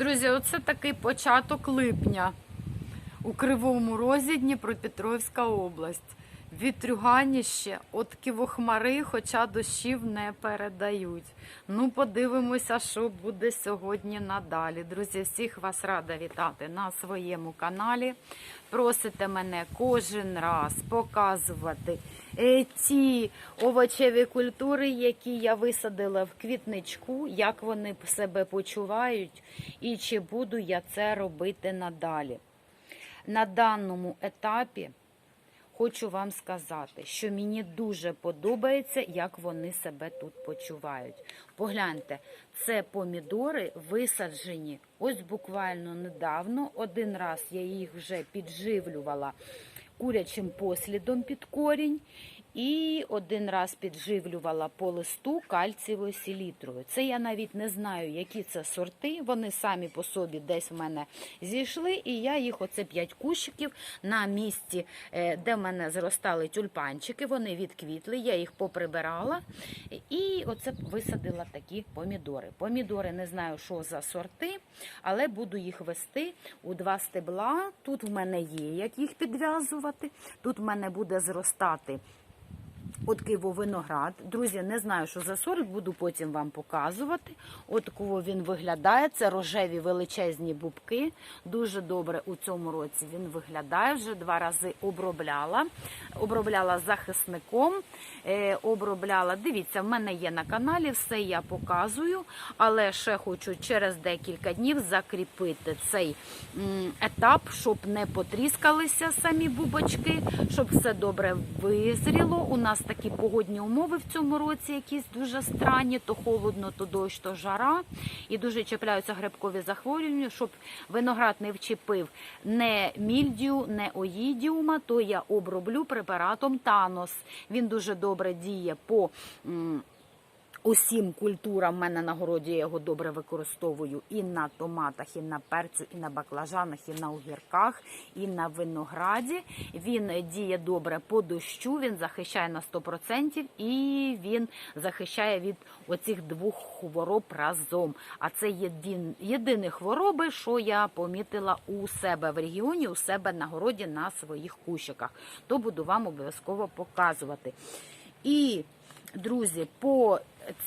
Друзі, оце такий початок липня у Кривому Розі, Дніпропетровська область. Вітрюганіще, от кивохмари, хоча дощів не передають. Ну, подивимося, що буде сьогодні надалі. Друзі, всіх вас рада вітати на своєму каналі. Просите мене кожен раз показувати е, ті овочеві культури, які я висадила в квітничку, як вони себе почувають і чи буду я це робити надалі. На даному етапі хочу вам сказати, що мені дуже подобається, як вони себе тут почувають. Погляньте, це помідори висаджені ось буквально недавно. Один раз я їх вже підживлювала курячим послідом під корінь. І один раз підживлювала по листу кальцієвою селітрою. Це я навіть не знаю, які це сорти. Вони самі по собі десь в мене зійшли, і я їх оце п'ять кущиків на місці, е, де в мене зростали тюльпанчики. Вони відквітли, я їх поприбирала і оце висадила такі помідори. Помідори не знаю, що за сорти, але буду їх вести у два стебла. Тут в мене є як їх підв'язувати. Тут в мене буде зростати. От киво виноград. Друзі, не знаю, що за сорт, буду потім вам показувати. От кого він виглядає. Це рожеві величезні бубки. Дуже добре у цьому році він виглядає. Вже два рази обробляла. Обробляла захисником. Е, обробляла. Дивіться, в мене є на каналі, все я показую, але ще хочу через декілька днів закріпити цей етап, щоб не потріскалися самі бубочки, щоб все добре визріло. У нас такі погодні умови в цьому році, якісь дуже странні, то холодно, то дощ, то жара. І дуже чіпляються грибкові захворювання, щоб виноград не вчепив не мільдію, не оїдіума, то я оброблю препаратом Танос. Він дуже добре діє по. Усім культурам в мене на городі я його добре використовую і на томатах, і на перцю, і на баклажанах, і на огірках, і на винограді. Він діє добре по дощу, він захищає на 100% і він захищає від оцих двох хвороб разом. А це єдин, єдині хвороби, що я помітила у себе в регіоні, у себе на городі на своїх кущиках. То буду вам обов'язково показувати. І Друзі, по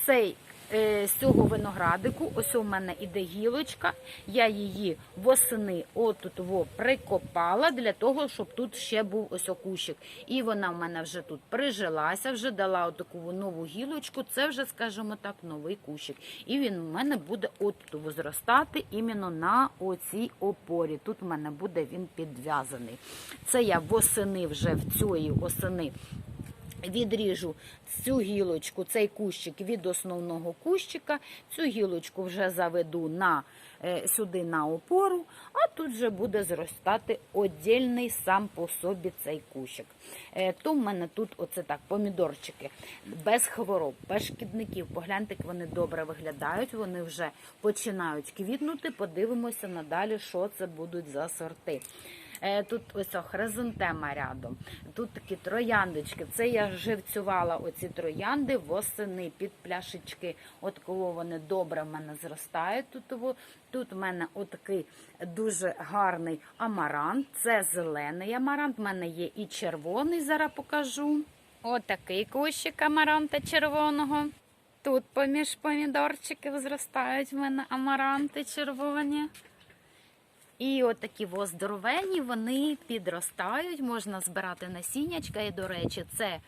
цей е, з цього виноградику, ось у мене іде гілочка. Я її восени отут во прикопала для того, щоб тут ще був ось окущик. І вона в мене вже тут прижилася, вже дала таку нову гілочку. Це вже, скажімо так, новий кущик. І він у мене буде отут зростати іменно на оцій опорі. Тут у мене буде він підв'язаний. Це я восени вже в цієї осени Відріжу цю гілочку, цей кущик від основного кущика. Цю гілочку вже заведу на, е, сюди на опору, а тут вже буде зростати отдільний сам по собі цей кущик. Е, то в мене тут оце так, помідорчики без хвороб, без шкідників. Погляньте, як вони добре виглядають. Вони вже починають квітнути. Подивимося надалі, що це будуть за сорти. Е, Тут ось о, хризантема рядом. Тут такі трояндочки. Це я живцювала оці троянди восени під пляшечки. От коли вони добре в мене зростають. Тут, тут в мене отакий дуже гарний амарант. Це зелений амарант. У мене є і червоний, зараз покажу. Отакий кущик амаранта червоного. Тут поміж помідорчиків зростають в мене амаранти червоні. І от такі воздоровені, вони підростають, можна збирати насіннячка. І, до речі, це,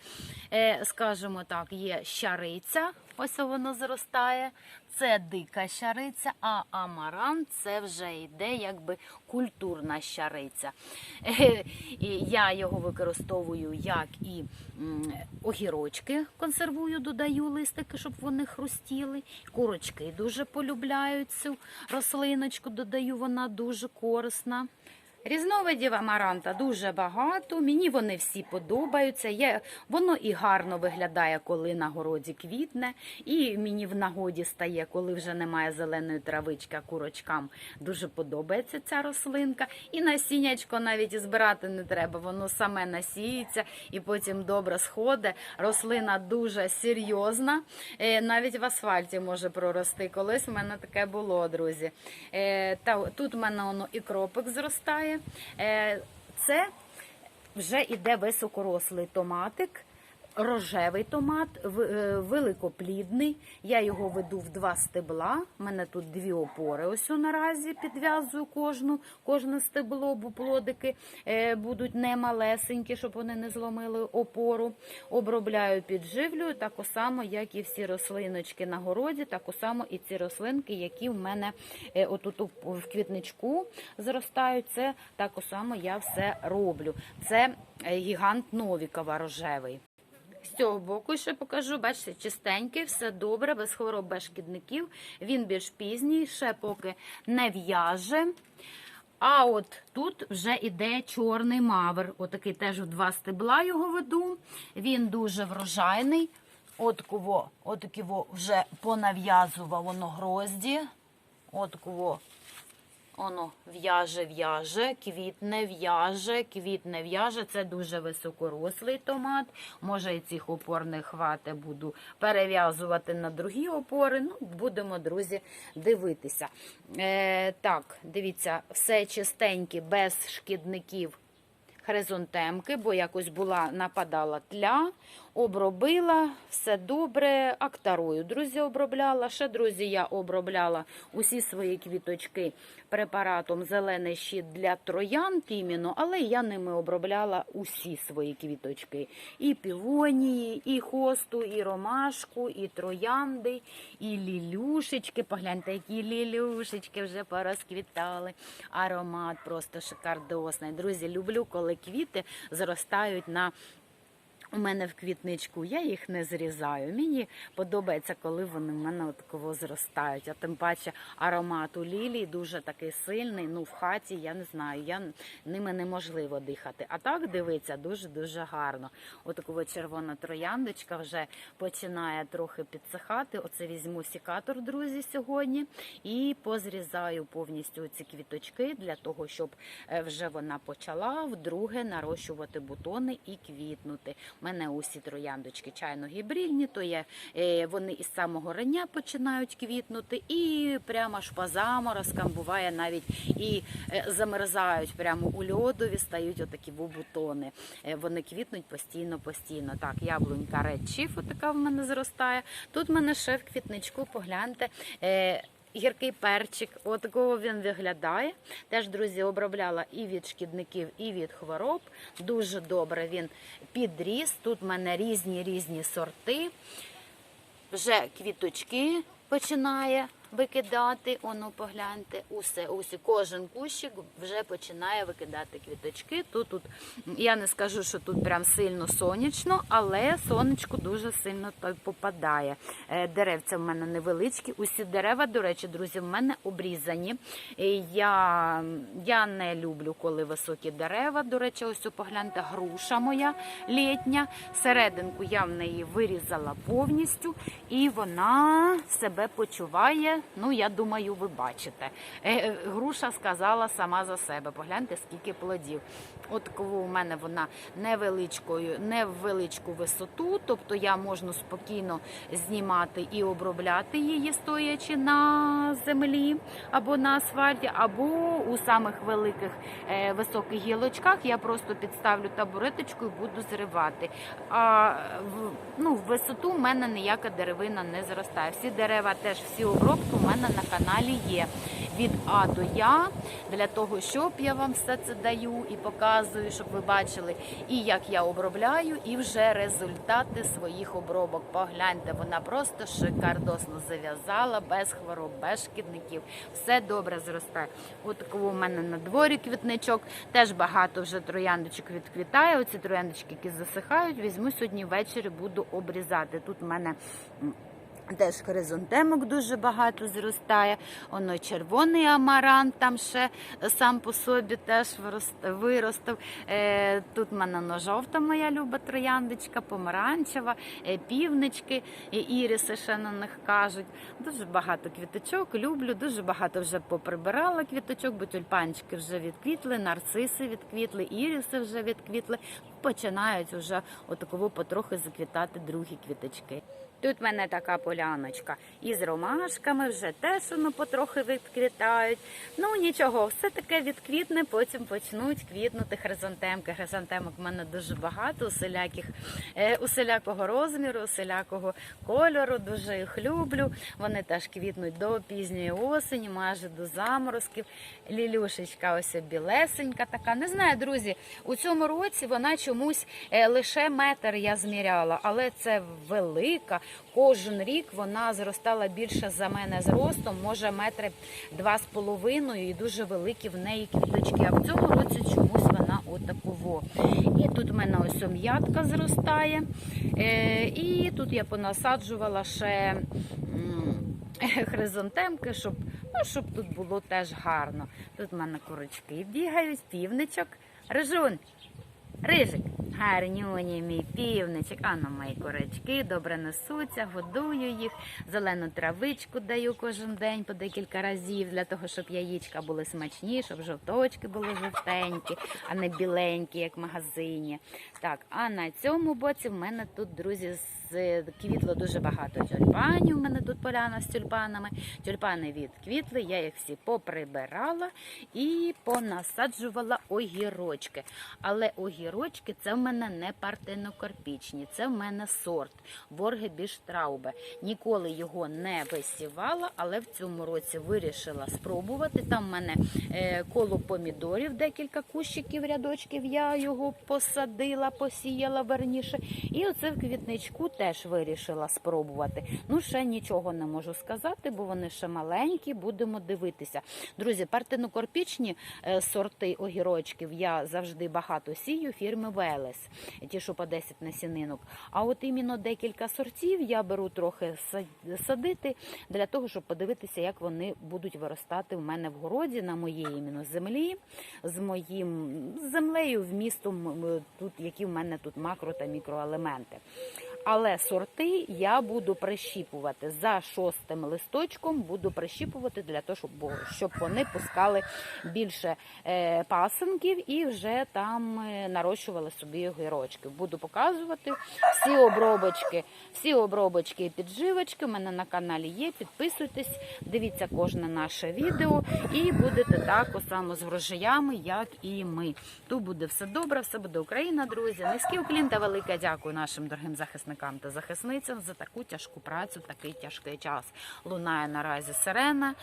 е, скажімо так, є щариця, ось воно зростає. Це дика щариця, а амарант це вже йде якби культурна щариця. Я його використовую як і огірочки консервую, додаю листики, щоб вони хрустіли. Курочки дуже полюбляють цю рослиночку, додаю, вона дуже корисна. Різновидів амаранта дуже багато. Мені вони всі подобаються. Є, воно і гарно виглядає, коли на городі квітне, і мені в нагоді стає, коли вже немає зеленої травички, а курочкам дуже подобається ця рослинка. І насіннячко навіть і збирати не треба, воно саме насіється і потім добре сходить. Рослина дуже серйозна, е, навіть в асфальті може прорости. Колись в мене таке було, друзі. Е, тут в мене воно і кропик зростає. Е, Це вже іде високорослий томатик. Рожевий томат, е, великоплідний. Я його веду в два стебла. У мене тут дві опори. Ось наразі підв'язую кожну, кожне стебло, бо плодики е, будуть не малесенькі, щоб вони не зломили опору. Обробляю, підживлюю, так само, як і всі рослиночки на городі, так само і ці рослинки, які в мене е, отут в квітничку зростають. Це так само я все роблю. Це гігант Новікова рожевий. З цього боку ще покажу, бачите, чистенький, все добре, без хвороб, без шкідників. Він більш пізній, ще поки не в'яже. А от тут вже іде чорний мавр. Отакий теж в два стебла його веду. Він дуже врожайний. От кого, от кого вже понав'язував воно грозді. От кого Оно в'яже, в'яже, квітне, в'яже, квітне, в'яже. Це дуже високорослий томат. Може, і цих опор не хвате, буду перев'язувати на другі опори. Ну, будемо, друзі, дивитися. Е, так, дивіться, все чистеньке, без шкідників хризантемки, бо якось була нападала тля, обробила, все добре, актарою, друзі, обробляла. Ще, друзі, я обробляла усі свої квіточки препаратом зелений щит для троянд іменно, але я ними обробляла усі свої квіточки. І півонії, і хосту, і ромашку, і троянди, і лілюшечки. Погляньте, які лілюшечки вже порозквітали. Аромат просто шикардосний. Друзі, люблю, коли квіти зростають на у мене в квітничку, я їх не зрізаю. Мені подобається, коли вони в мене такого зростають. А тим паче аромат у лілії дуже такий сильний. Ну в хаті я не знаю, я ними неможливо дихати. А так дивиться дуже-дуже гарно. Отакова червона трояндочка вже починає трохи підсихати. Оце візьму сікатор, друзі, сьогодні, і позрізаю повністю ці квіточки для того, щоб е, вже вона почала вдруге нарощувати бутони і квітнути. Мене усі трояндочки чайно гібридні, то є, е, вони із самого рання починають квітнути, і прямо аж по заморозкам буває навіть і е, замерзають прямо у льодові, стають отакі бутони. Е, Вони квітнуть постійно, постійно. Так, яблунька Red Chief отака в мене зростає. Тут в мене ще в квітничку, погляньте. Гіркий перчик, отакого він виглядає. Теж, друзі, обробляла і від шкідників, і від хвороб. Дуже добре він підріс. Тут в мене різні різні сорти. Вже квіточки починає викидати. Оно погляньте, усе, усе, кожен кущик вже починає викидати квіточки. Тут, тут я не скажу, що тут прям сильно сонячно, але сонечко дуже сильно попадає. Е, Деревця в мене невеличкі. Усі дерева, до речі, друзі, в мене обрізані. Е, Я, я не люблю, коли високі дерева. До речі, ось погляньте, груша моя літня. Серединку я в неї вирізала повністю, і вона себе почуває. Ну, я думаю, ви бачите. Е, е, Груша сказала сама за себе. Погляньте, скільки плодів. От у мене вона невеличкою, не в величку висоту, тобто я можу спокійно знімати і обробляти її, стоячи на землі або на асфальті, або у самих великих е, високих гілочках я просто підставлю табуреточку і буду зривати. А ну, в висоту в мене ніяка деревина не зростає. Всі дерева теж, всі обробки у мене на каналі є. Від А до Я для того, щоб я вам все це даю і показую, щоб ви бачили, і як я обробляю, і вже результати своїх обробок. Погляньте, вона просто шикардосно зав'язала, без хвороб, без шкідників. Все добре зростає. От у мене на дворі квітничок. Теж багато вже трояндочок відквітає. Оці трояндочки, які засихають, візьму сьогодні ввечері, буду обрізати. Тут у мене. Теж хризантемок дуже багато зростає. Воно червоний амарант там ще сам по собі теж вирос- виростив. Е, Тут в мене ну, жовта моя люба трояндочка, помаранчева, е, півнички, іриси ще на них кажуть. Дуже багато квіточок, люблю, дуже багато вже поприбирала квіточок, бо тюльпанчики вже відквітли, нарциси відквітли, іриси вже відквітли. Починають вже отаково потрохи заквітати другі квіточки. Тут в мене така поляночка із ромашками, вже теж воно потрохи відквітають. Ну нічого, все таке відквітне, потім почнуть квітнути хризантемки. Хризантемок в мене дуже багато, усіляких, е, усілякого розміру, усілякого кольору. Дуже їх люблю. Вони теж квітнуть до пізньої осені, майже до заморозків. Лілюшечка ось білесенька така. Не знаю, друзі, у цьому році вона чомусь е, лише метр я зміряла, але це велика. Кожен рік вона зростала більше за мене зростом, може метри два з половиною, і дуже великі в неї квіточки. А в цьому році чомусь вона отаково. І тут в мене ось м'ятка зростає. Е, і тут я понасаджувала ще. Хризантемки, щоб, ну, щоб тут було теж гарно. Тут в мене курочки бігають, півничок. Рижун, Рижик, гарнюні мій півничок. А ну мої курочки добре несуться, годую їх, зелену травичку даю кожен день по декілька разів для того, щоб яєчка були смачні, щоб жовточки були жовтенькі, а не біленькі, як в магазині. Так, а на цьому боці в мене тут, друзі, з квітло дуже багато тюльпанів. У мене тут поляна з тюльпанами. Тюльпани відквітли, я їх всі поприбирала і понасаджувала огірочки. Але огірочки це в мене не партенокарпічні, це в мене сорт Боргебіштраубе. Ніколи його не висівала, але в цьому році вирішила спробувати. Там в мене е, коло помідорів, декілька кущиків, рядочків. Я його посадила, посіяла верніше. І оце в квітничку теж вирішила спробувати. Ну, ще нічого не можу сказати, бо вони ще маленькі, будемо дивитися. Друзі, партенокорпічні е, сорти огірочків я завжди багато сію фірми Велес, ті, що по 10 насінинок. А от іменно декілька сортів я беру трохи садити для того, щоб подивитися, як вони будуть виростати в мене в городі на моїй іменно землі, з моїм землею, вмістом тут, які в мене тут макро та мікроелементи. Але сорти я буду прищіпувати за шостим листочком, буду прищіпувати для того, щоб, щоб вони пускали більше е, пасинків і вже там е, нарощували собі огірочки. Буду показувати всі обробочки, всі обробочки і підживочки. У мене на каналі є. Підписуйтесь, дивіться кожне наше відео і будете так само з врожаями, як і ми. Тут буде все добре, все буде Україна, друзі. Низький уклін та велике дякую нашим дорогим захисникам та захисницям за таку тяжку працю, такий тяжкий час. Лунає наразі сирена.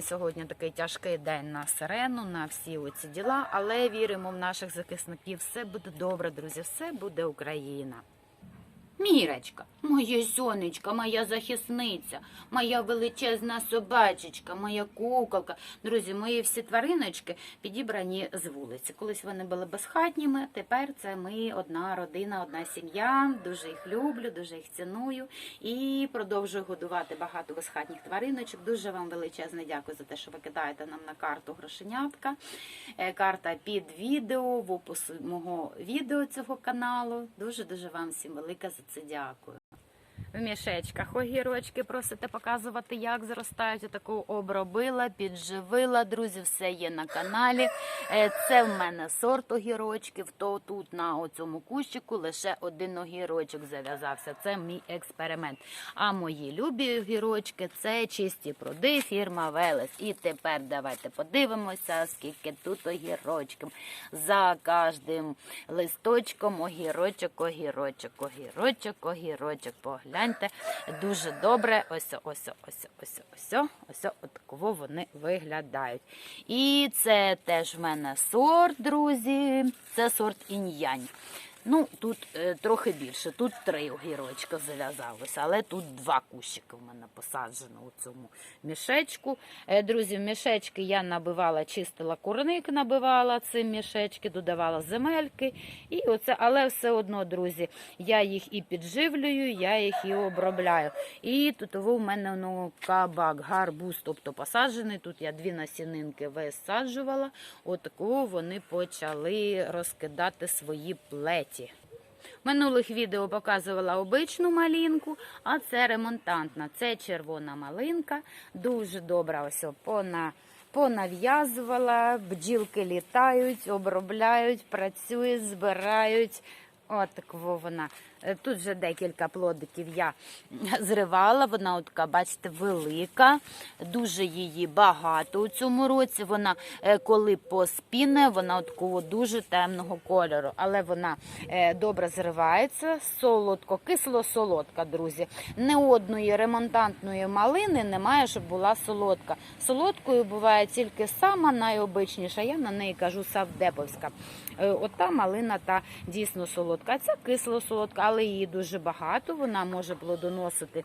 Сьогодні такий тяжкий день на сирену, на всі оці діла. Але віримо в наших захисників. Все буде добре, друзі. Все буде Україна. Мірочка, моє сонечко, моя захисниця, моя величезна собачечка, моя куколка. Друзі, мої всі твариночки підібрані з вулиці. Колись вони були безхатніми, тепер це ми одна родина, одна сім'я. Дуже їх люблю, дуже їх ціную і продовжую годувати багато безхатніх твариночок. Дуже вам величезне дякую за те, що ви кидаєте нам на карту грошенятка. Е, Карта під відео в опису мого відео цього каналу. Дуже дуже вам всім велике за це дякую. В мішечках огірочки просите показувати, як зростають. Отаку обробила, підживила. Друзі, все є на каналі. Е, Це в мене сорт огірочків. То тут на оцьому кущику лише один огірочок зав'язався. Це мій експеримент. А мої любі огірочки це чисті пруди, фірма Велес. І тепер давайте подивимося, скільки тут огірочків. За кожним листочком огірочок, огірочок, огірочок, огірочок. Погляньте, дуже добре. Ось, ось, ось, ось, ось, ось, отаково вони виглядають. І це теж в мене сорт, друзі. Це сорт інь-янь. Ну, тут е, трохи більше, тут три огірочка зав'язалося, але тут два кущики в мене посаджено у цьому мішечку. Е, друзі, мішечки я набивала, чистила курник, набивала цим мішечки, додавала земельки. І оце, але все одно, друзі, я їх і підживлюю, я їх і обробляю. І тут в мене ну, кабак, гарбуз, тобто посаджений. Тут я дві насінинки висаджувала. Отаку вони почали розкидати свої плеті. В минулих відео показувала обичну малинку, а це ремонтантна. Це червона малинка. Дуже добра. Ось пона, понав'язувала, бджілки літають, обробляють, працюють, збирають. От вона. Е, Тут вже декілька плодиків я зривала. Вона така, бачите, велика, дуже її багато у цьому році. Вона, е, коли поспіне, вона такого дуже темного кольору, але вона е, добре зривається, солодко, кисло-солодка, друзі. Не одної ремонтантної малини немає, щоб була солодка. Солодкою буває тільки сама найобичніша. Я на неї кажу савдеповська. Ота малина та дійсно солодка. Ця кисло-солодка, але її дуже багато. Вона може плодоносити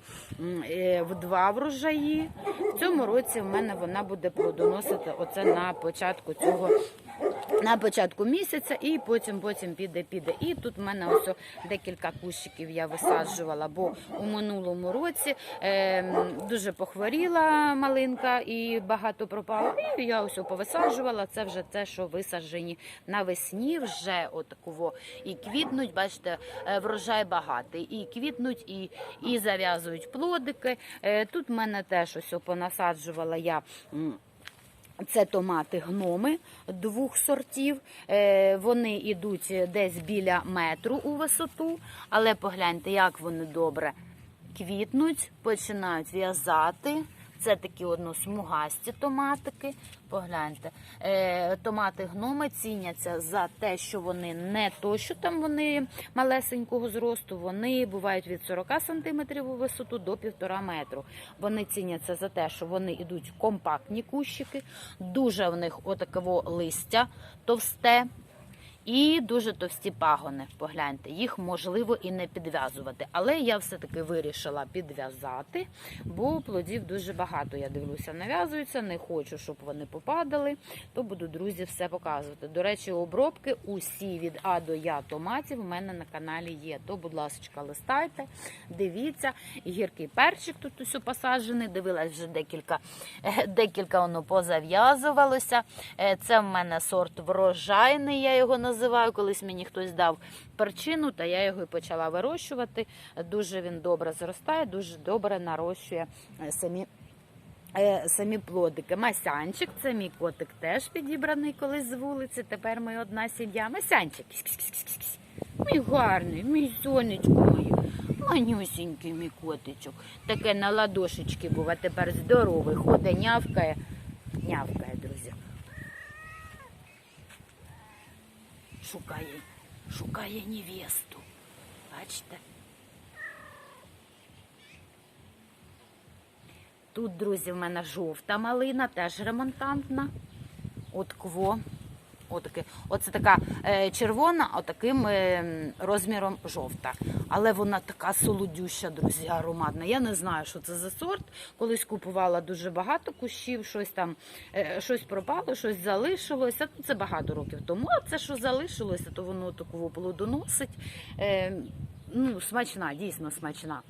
е, в два врожаї. В цьому році в мене вона буде плодоносити оце на початку цього. На початку місяця і потім потім піде, піде. І тут в мене ось декілька кущиків я висаджувала, бо у минулому році е, дуже похворіла малинка і багато пропало. І я ось повисаджувала. Це вже те, що висаджені навесні, вже отакого і квітнуть. Бачите, е, врожай багатий. І квітнуть, і, і зав'язують плодики. Е, тут в мене теж ось понасаджувала я. Це томати гноми двох сортів. Е, Вони йдуть десь біля метру у висоту, але погляньте, як вони добре квітнуть, починають в'язати. Це такі односмугасті томатики. Погляньте, е, томати гноми ціняться за те, що вони не то, що там вони малесенького зросту. Вони бувають від 40 см у висоту до 1,5 метру. Вони ціняться за те, що вони йдуть компактні кущики, дуже в них отаково листя товсте. І дуже товсті пагони. Погляньте, їх можливо і не підв'язувати. Але я все-таки вирішила підв'язати, бо плодів дуже багато. Я дивлюся, нав'язуються, не хочу, щоб вони попадали. То буду, друзі, все показувати. До речі, обробки усі від А до Я томатів у мене на каналі є. То, будь ласка, листайте, дивіться. Гіркий перчик тут усю посаджений. Дивилась вже декілька, е, декілька воно позав'язувалося. Е, Це в мене сорт врожайний, я його називаю. Колись мені хтось дав перчину, та я його і почала вирощувати. Дуже він добре зростає, дуже добре нарощує е, самі. е, Самі плодики. Масянчик, це мій котик теж підібраний колись з вулиці. Тепер ми одна сім'я. Масянчик. Мій гарний, мій сонечко моє. Манюсінький мій котичок. Таке на ладошечки був, а тепер здоровий. Ходить, нявкає. Нявкає, друзі. Шукає, шукає невесту. Бачите? Тут, друзі, в мене жовта малина, теж ремонтантна. От кво. Отаке. Оце така е, червона, отаким е, розміром жовта. Але вона така солодюща, друзі, ароматна. Я не знаю, що це за сорт. Колись купувала дуже багато кущів, щось там, е, щось пропало, щось залишилося. Ну, Це багато років тому. А це, що залишилося, то воно такого плодоносить. Ну, смачна, дійсно смачна.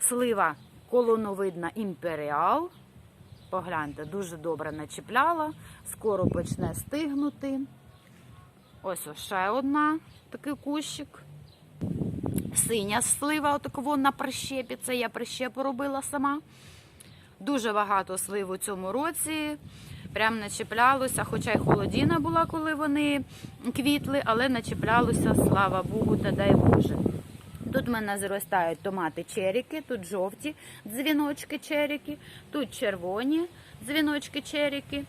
Слива колоновидна імперіал. Погляньте, дуже добре начіпляла, скоро почне стигнути. Ось ось ще одна такий кущик. Синя слива, отакого на прищепі. Це я прищепу робила сама. Дуже багато слив у цьому році. Прям начіплялося, хоча й холодіна була, коли вони квітли, але начіплялося, слава Богу, та дай Боже. Тут в мене зростають томати черіки, тут жовті дзвіночки черіки, тут червоні дзвіночки черіки.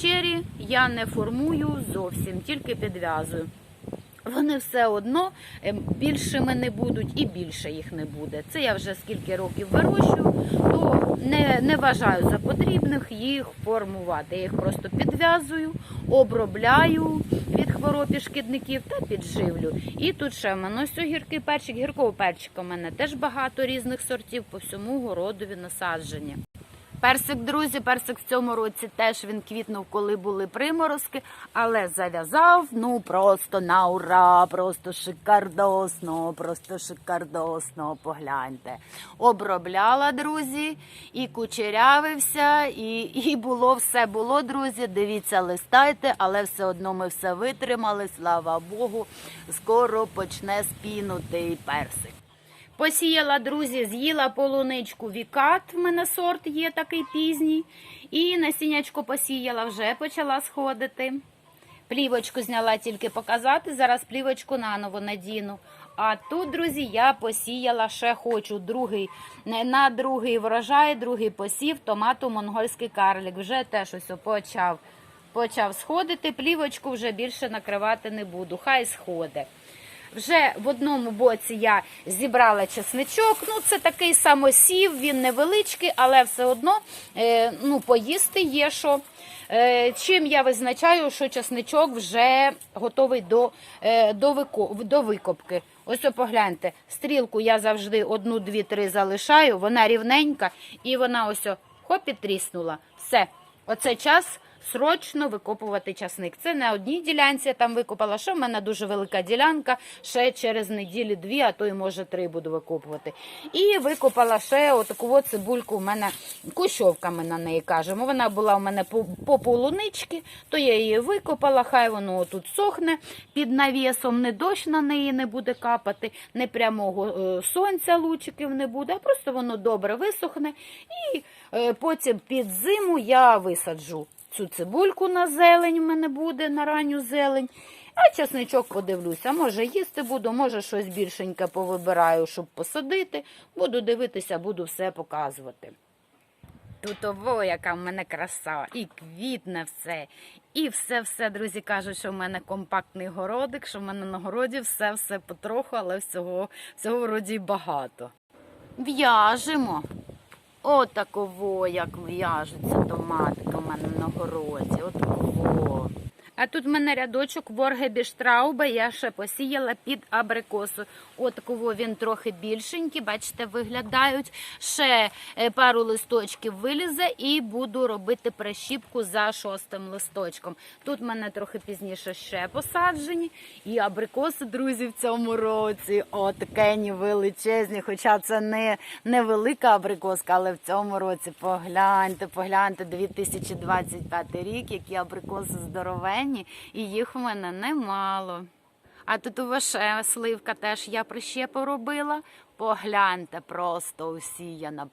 Чері я не формую зовсім, тільки підв'язую. Вони все одно ем, більшими не будуть і більше їх не буде. Це я вже скільки років вирощую, то не, не вважаю за потрібних їх формувати. Я їх просто підв'язую, обробляю хвороб і шкідників та підживлю. І тут ще в мене ось огірки перчик, гіркового перчика в мене теж багато різних сортів по всьому городові насаджені. Персик, друзі, персик в цьому році теж він квітнув, коли були приморозки, але зав'язав ну просто на ура, просто шикардосно, просто шикардосно. Погляньте. Обробляла, друзі, і кучерявився, і, і було все було, друзі. Дивіться, листайте, але все одно ми все витримали. Слава Богу, скоро почне спінути персик. Посіяла, друзі, з'їла полуничку Вікат. В мене сорт є такий пізній. І насіннячко посіяла, вже почала сходити. Плівочку зняла тільки показати. Зараз плівочку наново надіну. А тут, друзі, я посіяла ще хочу другий на другий врожай, другий посів томату монгольський карлик. Вже теж ось почав, почав сходити. Плівочку вже більше накривати не буду. Хай сходить. Вже в одному боці я зібрала чесничок. Ну, це такий самосів, він невеличкий, але все одно е, ну, поїсти є що. Е, чим я визначаю, що чесничок вже готовий до, е, до, вико, до викопки. Ось погляньте, стрілку я завжди одну, дві, три залишаю, вона рівненька і вона ось хоп і тріснула. Все, оце час срочно викопувати часник. Це не одній ділянці я там викопала, що в мене дуже велика ділянка, ще через неділі дві, а то й може три буду викопувати. І викопала ще отаку от цибульку, у мене кущовка ми на неї кажемо. Вона була у мене по, по полунички, то я її викопала, хай воно тут сохне під навісом, не дощ на неї не буде капати, не прямого е, сонця лучиків не буде, а просто воно добре висохне. І е, потім під зиму я висаджу цю цибульку на зелень, в мене буде на ранню зелень. А часничок подивлюся, може їсти буду, може щось більшеньке повибираю, щоб посадити. Буду дивитися, буду все показувати. Тут ово, яка в мене краса, і квітне все. І все-все, друзі, кажуть, що в мене компактний городик, що в мене на городі все-все потроху, але всього, всього вроді багато. В'яжемо. Отаково, як в'яжуться томатики городі. Отаково. А тут в мене рядочок Воргебіштрауба, я ще посіяла під абрикосу. Отаково він трохи більшенький, бачите, виглядають. Ще е, пару листочків вилізе і буду робити прищіпку за шостим листочком. Тут в мене трохи пізніше ще посаджені. І абрикоси, друзі, в цьому році отакені величезні. Хоча це не, не велика абрикоска, але в цьому році погляньте, погляньте, 2025 рік, які абрикоси здоровенні, і їх в мене немало. А тут у ваше сливка теж я прищепу робила. Погляньте, просто усіяна.